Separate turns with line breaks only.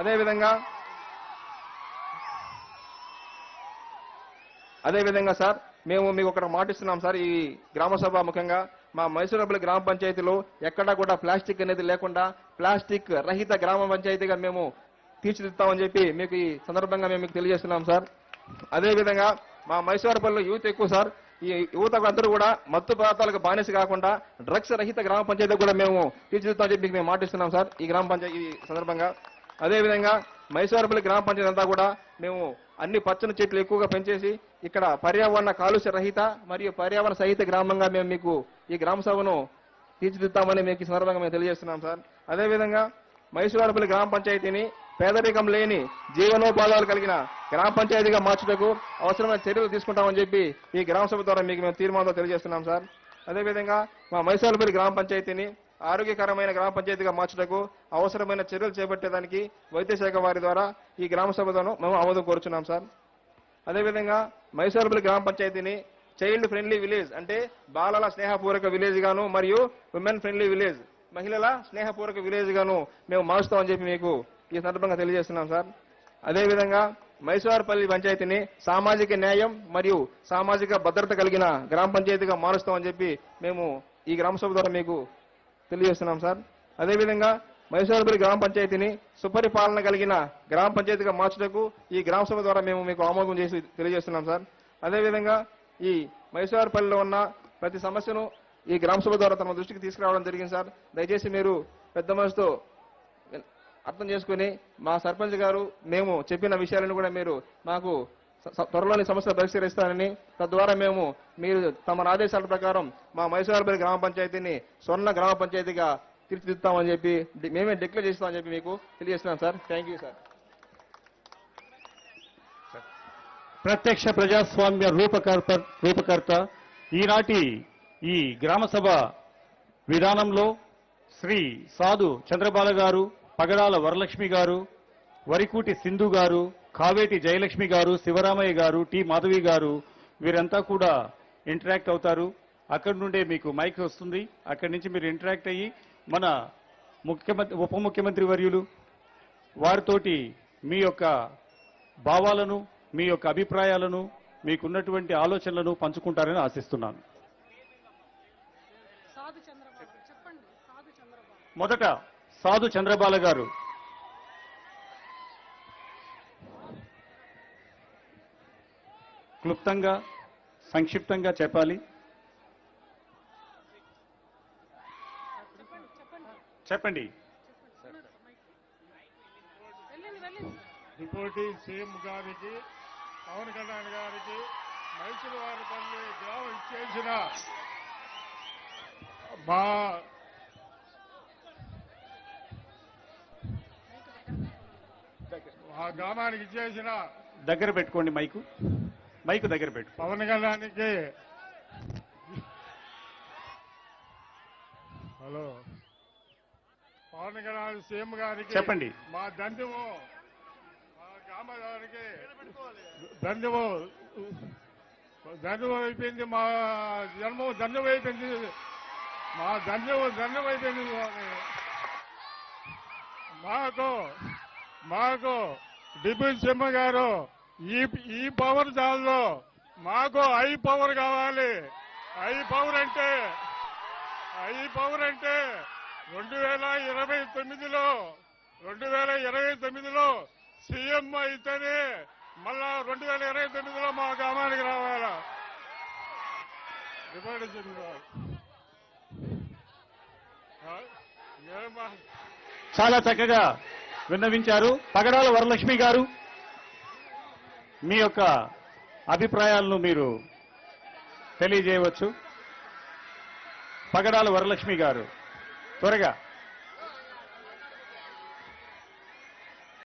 అదేవిధంగా అదేవిధంగా సార్ మేము మీకు ఒకటి మాటిస్తున్నాం సార్ ఈ గ్రామ సభ ముఖ్యంగా మా మైసూరపల్లి గ్రామ పంచాయతీలో ఎక్కడా కూడా ప్లాస్టిక్ అనేది లేకుండా ప్లాస్టిక్ రహిత గ్రామ పంచాయతీగా మేము తీర్చిదిద్దామని చెప్పి మీకు ఈ సందర్భంగా మేము మీకు తెలియజేస్తున్నాం సార్. అదేవిధంగా మా మైసూరపల్లిలో యూత్ ఎక్కువ సార్ ఈ యువత అందరూ కూడా మత్తు పదార్థాలకు బానిస కాకుండా డ్రగ్స్ రహిత గ్రామ పంచాయతీ కూడా మేము తీర్చిదిద్దామని చెప్పి మీకు మేము మాటిస్తున్నాం సార్ ఈ గ్రామ పంచాయతీ సందర్భంగా. అదేవిధంగా మైసూరపల్లి గ్రామ పంచాయతీ అంతా కూడా మేము అన్ని పచ్చని చెట్లు ఎక్కువగా పెంచేసి ఇక్కడ పర్యావరణ కాలుష్య రహిత మరియు పర్యావరణ సహిత గ్రామంగా మేము మీకు ఈ గ్రామ సభను తీర్చిదిద్దామని మీకు ఈ సందర్భంగా మేము తెలియజేస్తున్నాం సార్. అదేవిధంగా మైసూరపల్లి గ్రామ పంచాయతీని పేదరికం లేని జీవనోపాధాలు కలిగిన గ్రామ పంచాయతీగా మార్చుటకు అవసరమైన చర్యలు తీసుకుంటామని చెప్పి ఈ గ్రామ సభ ద్వారా మీకు మేము తీర్మానంలో తెలియజేస్తున్నాం సార్. అదేవిధంగా మా మైసూరపల్లి గ్రామ పంచాయతీని ఆరోగ్యకరమైన గ్రామ పంచాయతీగా మార్చుటకు అవసరమైన చర్యలు చేపట్టేదానికి వైద్య శాఖ వారి ద్వారా ఈ గ్రామ సభను మేము ఆమోదం కోరుచున్నాం సార్. అదేవిధంగా మైసూర్బుల్ గ్రామ పంచాయతీని చైల్డ్ ఫ్రెండ్లీ విలేజ్ అంటే బాలల స్నేహపూర్వక విలేజ్ గాను మరియు ఉమెన్ ఫ్రెండ్లీ విలేజ్ మహిళల స్నేహపూర్వక విలేజ్ గాను మేము మారుస్తామని చెప్పి మీకు ఈ సందర్భంగా తెలియజేస్తున్నాం సార్. అదేవిధంగా మైసూర్పల్లి పంచాయతీని సామాజిక న్యాయం మరియు సామాజిక భద్రత కలిగిన గ్రామ పంచాయతీగా మారుస్తామని చెప్పి మేము ఈ గ్రామ సభ ద్వారా మీకు తెలియజేస్తున్నాం సార్. అదేవిధంగా మైసూరుపురి గ్రామ పంచాయతీని సుపరిపాలన కలిగిన గ్రామ పంచాయతీగా మార్చుటకు ఈ గ్రామ సభ ద్వారా మేము మీకు ఆమోదం చేసి తెలియజేస్తున్నాం సార్. అదేవిధంగా ఈ మైసూరుపల్లిలో ఉన్న ప్రతి సమస్యను ఈ గ్రామ సభ ద్వారా తమ దృష్టికి తీసుకురావడం జరిగింది సార్. దయచేసి మీరు పెద్ద మనసుతో అర్థం చేసుకుని మా సర్పంచ్ గారు మేము చెప్పిన విషయాలను కూడా మీరు మాకు త్వరలోని సమస్య పరిష్కరిస్తారని తద్వారా మేము మీరు తమ ఆదేశాల ప్రకారం మా మైసూరుపల్లి గ్రామ పంచాయతీని స్వర్ణ గ్రామ పంచాయతీగా తీర్చిదిద్దామని చెప్పి మేమే డిక్లేర్ చేస్తామని చెప్పి మీకు తెలియజేస్తున్నాం సార్. Thank you sir.
ప్రత్యక్ష ప్రజాస్వామ్య రూపకర్త రూపకర్త ఈనాటి ఈ గ్రామసభ విధానంలో శ్రీ సాధు చంద్రబాల గారు పగడాల వరలక్ష్మి గారు వరికూటి సింధు గారు కావేటి జయలక్ష్మి గారు శివరామయ్య గారు టి మాధవి గారు వీరంతా కూడా ఇంటరాక్ట్ అవుతారు. అక్కడి నుండే మీకు మైక్ వస్తుంది. అక్కడి నుంచి మీరు ఇంటరాక్ట్ అయ్యి మన ముఖ్యమంత్రి ఉప ముఖ్యమంత్రి వర్యులు వారితోటి మీ యొక్క భావాలను మీ యొక్క అభిప్రాయాలను మీకున్నటువంటి ఆలోచనలను పంచుకుంటారని ఆశిస్తున్నాను. మొదట సాధు చంద్రబాల గారు. క్లుప్తంగా సంక్షిప్తంగా చెప్పాలి.
చెప్పండి.
డిప్యూటీ సీఎం గారికి పవన్ కళ్యాణ్ గారికి మైసూరు వారిపల్లి గ్రామం ఇచ్చేసిన మా మా గ్రామానికి ఇచ్చేసిన
దగ్గర పెట్టుకోండి మైకు. మైకు దగ్గర పెట్టు.
పవన్ కళ్యాణ్కి. హలో. పవన్ కళ్యాణ్ సీఎం గారికి
చెప్పండి.
మా దండము మా గ్రామ గారికి దండము దండం అయిపోయింది. మా జన్మం దండం అయిపోయింది. మా దండం దండం అయిపోయింది. మాకు మాకు డిప్యూటీ సీఎం గారు ఈ ఈ పవర్ చాలు మాకు ఐ పవర్ కావాలి. ఐ పవర్ అంటే ఐ పవర్ అంటే రెండు వేల ఇరవై తొమ్మిదిలో రెండు వేల ఇరవై తొమ్మిదిలో సీఎం అయితేనే మళ్ళా రెండు వేల ఇరవై తొమ్మిదిలో మా గ్రామానికి రావాలా? డిప్యూటీ ఏమ్మా
చాలా చక్కగా విన్నవించారు. పగడాల వరలక్ష్మి గారు మీ యొక్క అభిప్రాయాలను మీరు తెలియజేయవచ్చు. పగడాల వరలక్ష్మి గారు త్వరగా.